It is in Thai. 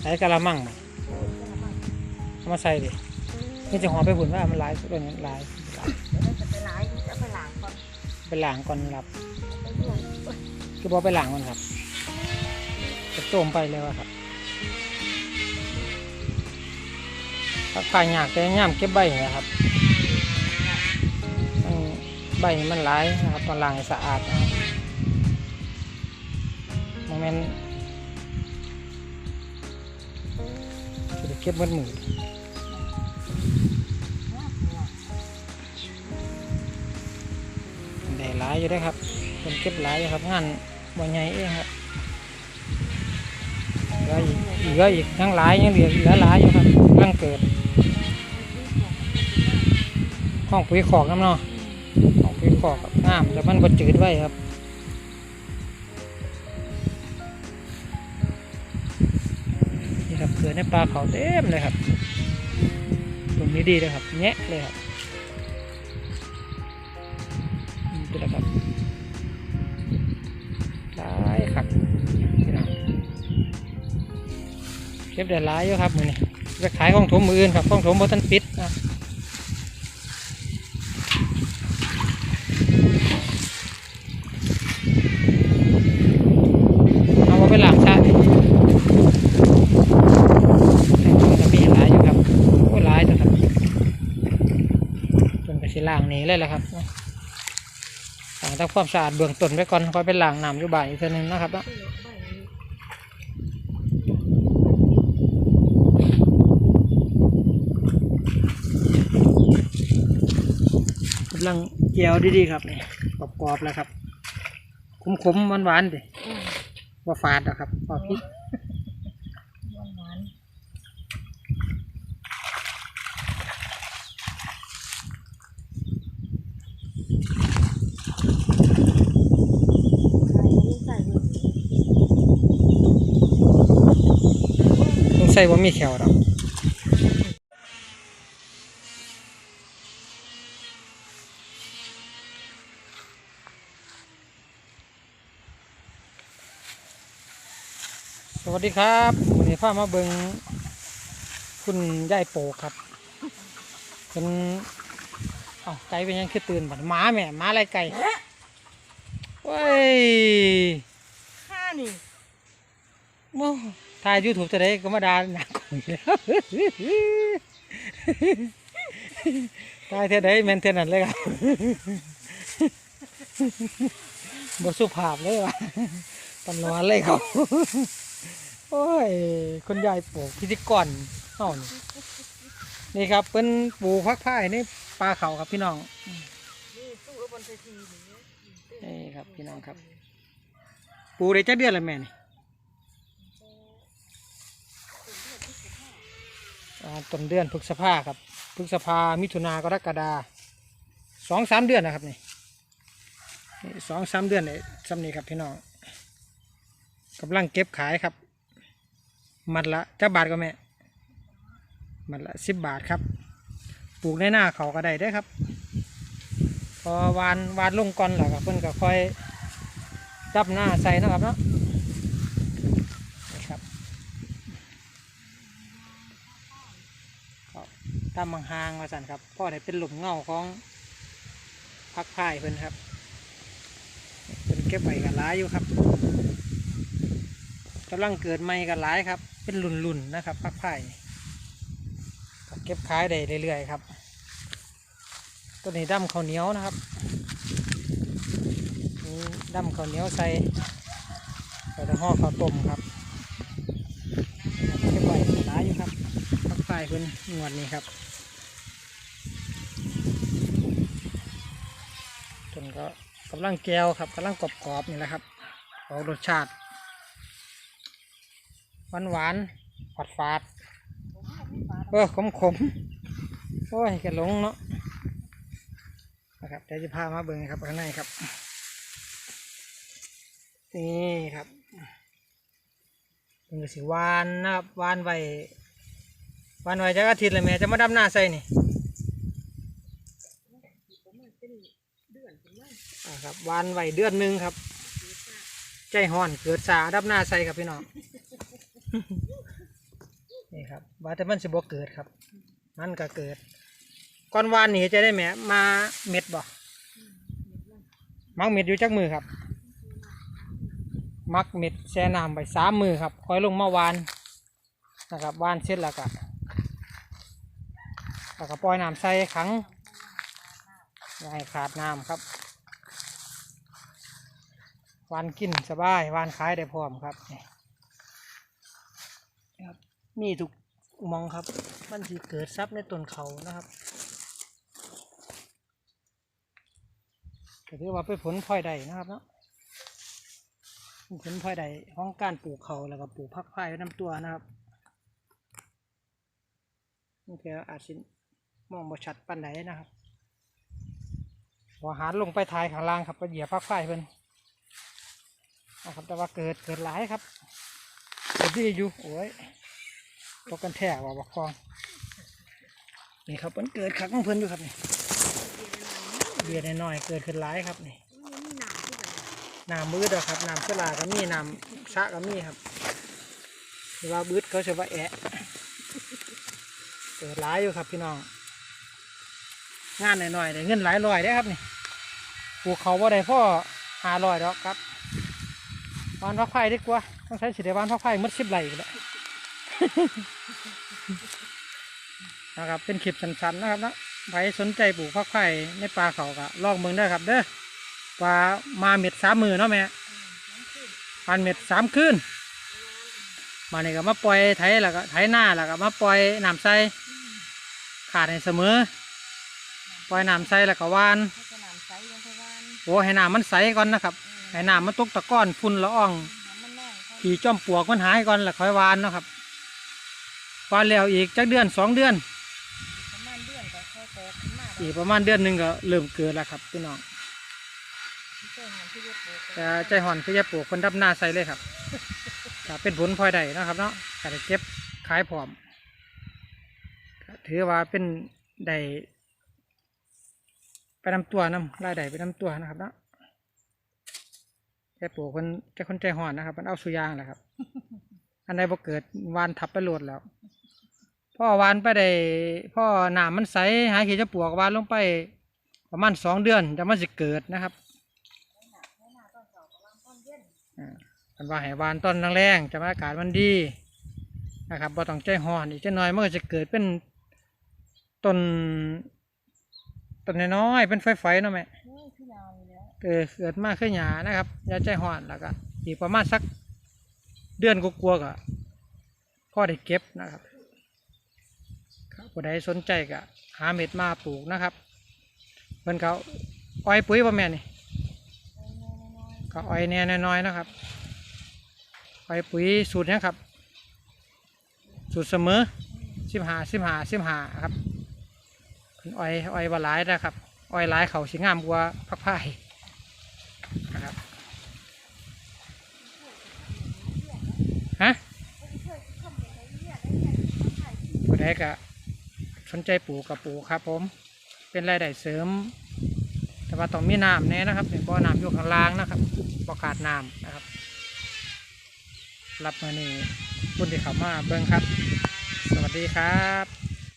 ใส่กะละมังมาเอามาใส่ดินี่จะห่อไปบุญว่ามันหลายตัวนี้หลายหลายเดี๋ยวเราจะไปล้างจะไปล้างก่อนไปล้างก่อนครับไปด้วยคือบอกไปล้างก่อนครับจะโจมไปเลยว่าครับถ้าขายยากแต่ย่ามเก็บใบนะครับมันใบมันหลายนะครับต้องล้างให้สะอาดนะครับโมเมนต์ จะเก็บมัดมือได้หลายอยู่ได้ครับเป็นเก็บหลายอยู่ครับงานบ่ใหญ่เองครับเหลืออีกเหลืออีกยังหลายยังเหลือเหลือหลายอยู่ครับกำลังเกิดห้องปุ๋ยขอกน้ำเนาะห้องปุ๋ยขอกับงามแต่มันก็จืดไว้ครับ ในปลาเขาเต็มเลยครับตรงนี้ดีเลยครับแงะเลยครับนี่เป็นะครับหลายครับพี่น้องเก็บได้หลายอยู่ครับมือนี้จะขายของถมมืออื่นครับของถมบทันปิดนะเอามาไปหลังชาติจะมีหลายอยู่ครับโอ้หลายนะครับจนไปสิ ล่างนี้เลยแหละครับล้างทำความสะอาดเบื้องต้นไว้ก่อนค่อยไปล้างน้ำอยู่บ่ายอีกทีหนึงนะครับนะกำลังเจียวดีๆครับนี่กรอบๆแล้วครับขมๆหวานๆดิว่าฝาดนะครับพอพริก หวานหวาน ใส่ลูกใส่เลย ต้องใส่ว่ามีแขวดอกสวัสดีครับวันนี้พามาเบิงคุณยายโปกครับ เป็นเอ้าไก่เป็นยังคือตื่นบัดหมาแม่หมาอะไรไก่เว้ยข้านี่ โอ้ถ่ายยูทูบจะได้ก็มาด่าหนักกว่าอีกแล้วถ่ายเท่าใดแมนเท่านั้นเลยครับบสุภาพเลยว่ะตำนานเลยครับโอ้ยคนยายปลูกพิธีกรเอ้านี่นี่ครับเป็นปลูกพักผ้าในปลาเขาครับพี่น้องนี่ครับพี่น้องครับ ปูได้จักเดือนล้วแม่นี่อ่า ต้นเดือนพฤษภาครับพฤษภามิถุนากรกฎาสองสามเดือนนะครับนี่สองสามเดือนเลยซ้ำนี้ครับพี่น้องกำลังเก็บขายครับ มัดละจะบาทก็แม่มัดละสิบบาทครับ ปลูกในหน้าเขาก็ได้เด้ครับ พอวานวานลงก่อนแล้วก็เพิ่นก็ค่อยจับหน้าใส่นะครับเนาะนี่ครับก็ ตามห่างๆมาสั่นครับพ่อได้เป็นหลุมเงาของพักพายเพิ่นครับเป็นเก็บไว้กันหลายอยู่ครับกำลังเกิดใหม่กันหลายครับ เป็นหลุ่นๆนะครับพักพายนี่ก็เก็บขายได้เรื่อยๆครับตัวนี้ดำข้าวเหนียวนะครับนี่ดำข้าวเหนียวใส่ใส่ห่อข้าวต้มครับเก็บไว้หลายอยู่ครับพักไฟเพิ่นงวดนี้ครับ นก็กำลังแก้วครับกำลังกรอบๆนี่แหละครับเอารสชาติหวานหวานๆฝาดฝาดเออขมขมๆโอ้ยกระหลงเนาะนะครับเดี๋ยวจะพามาเบิ่งครับข้างในครับ นี่ครับเป็นสีวานนะครับวานไว้วานไว้จักอาทิตย์เลยแม่จะมาดำหน้าใส่นี่ อ่าครับวานไว้เดือนหนึ่งครับ ใจห่อนเกิดสาดับหน้าใส่ครับพี่น้องนี่ครับว่าแต่มันสิบ่เกิดครับ มันก็เกิด ก่อนวานนี่จะได้แหมมาเม็ดบ่มักเม็ดอยู่จักมือครับ มักเม็ดแช่น้ำไปสามมือครับค่อยลงมาวานนะครับวานเสร็จแล้วก็แล้วก็ปล่อยน้ำใส่ขังอย่าให้ขาดน้ำครับ วานกินสบายวานขายได้พร้อมครับนี่ครับ มีทุกมองครับ มันสิเกิดซับในต้นเขานะครับก็ถือว่าเป็นผลพลอยได้นะครับเนาะผลพลอยได้ของการปลูกเขาแล้วก็ปลูกพักพายไว้น้ำตัวนะครับนี่แกอาจสิมองบ่ชัดปันใดนนะครับพอหารลงไปทายข้างล่างครับไปเหยียบพักพายเพิ่น นะครับ แต่ว่าเกิดเกิดหลายครับเกิดดีอยู่โอ้ยตกกันแท้ว่าบักฟอง นี่ครับมันเกิดคักของเพิ่นอยู่ครับนี่เบียดน้อยๆเกิดขึ้นหลายครับนี่น้ำมืดอะครับน้ำเสลาก็มีน้ำสะก็มีครับหรือว่าบืดเขาจะว่าแอะเกิดหลายอยู่ครับพี่น้อง งานหน่อยๆได้เงินหลายร้อยได้ครับนี่ปลูกเขาว่าได้พ่อหาร้อยดอกครับ วานพักไผ่ดีกว่าต้องใช้สีเดวานพักไผ่มัดสิบไหลอีกแล้วนะครับเป็นคลิปสั้นๆนะครับนะใครสนใจปลูกพักไผ่ในป่าเขาก็ลองเบิ่งได้อครับ เด้อปลามาเม็ดสามมือเนาะแม่พันเม็ดสามคืนมาเนี่ก็มาปล่อยไถแล้วก็ไถหน้าแล้วก็มาปล่อยน้ำใส่ขาดให้เสมอ ปล่อยน้ำใส่แล้วก็หวานเขาจะหนามใสยังพะวานโอ้ให้น้ำมันใสก่อนนะครับ ให้น้ำมันตกตะก้อนฝุ่นละอองน้ำมันน้อยเขาขี่จ้อมปลวกมันหายก่อนแล้วค่อยวานเนาะครับวานแล้วอีกจักเดือนสองเดือนประมาณเดือนก็ค่อยแตกขึ้นมาอีกประมาณเดือนหนึ่งก็เริ่มเกิดแล้วครับพี่น้องเจ้าหางที่เรียกปลูกแต่ใจห่อนคือจะปลูกคนดับหน้าใส่เลยครับถ้าเป็นผลพลอยได้นาะครับเนาะก็จะเก็บขายพร้อมก็ถือว่าเป็นได้ไปนำตัวนํรายได้ไปนำตัวนะครับเนาะ แค่ปลูกคนแค่คนใจห่อนนะครับ มันเอาสุยางแหละครับ อันใดบ่เกิดวานทับไปโหลดแล้ว พ่อวานไปได้พ่อหนามมันใสหาขี้จะปลวกวานลงไป ประมาณสองเดือนจะมันสิเกิดนะครับอันว่าให้วานต้นแรงๆจะมาอากาศมันดีนะครับบ่ต้องใจห่อนอีกจะน้อยมันก็จะเกิดเป็นต้นต้นน้อยๆเป็นไฟๆเนาะแม่ เกิดเกิดมากขึ้นหยานะครับยาใจห่อนแล้วก็อีกประมาณสักเดือนก็กลัวๆก็พ่อได้เก็บนะครับครับผู้ใดสนใจก็หาเม็ดมาปลูกนะครับเพิ่นเขาอ้อยปุ๋ยป่ะแม่นี่ก็อ้อยแน่น้อยๆนะครับอ้อยปุ๋ยสูตรนี้ครับ สูตรเสมอสิบหาสิบหาสิบหาครับเพิ่นอ้อยอ้อยบาหลายนะครับอ้อยหลายเขาสิงามกว่าพักพายนะครับฮะผู้ใดก็สนใจปลูกกับปลูกครับ ผม เป็นรายได้เสริม แต่ว่าต้องมีน้ำแน่นะครับเป็นบ่อน้ำอยู่ข้างล่างนะครับบ่ขาดน้ำนะครับ รับมานี่คุณที่เขามาเบิ้งครับ สวัสดีครับ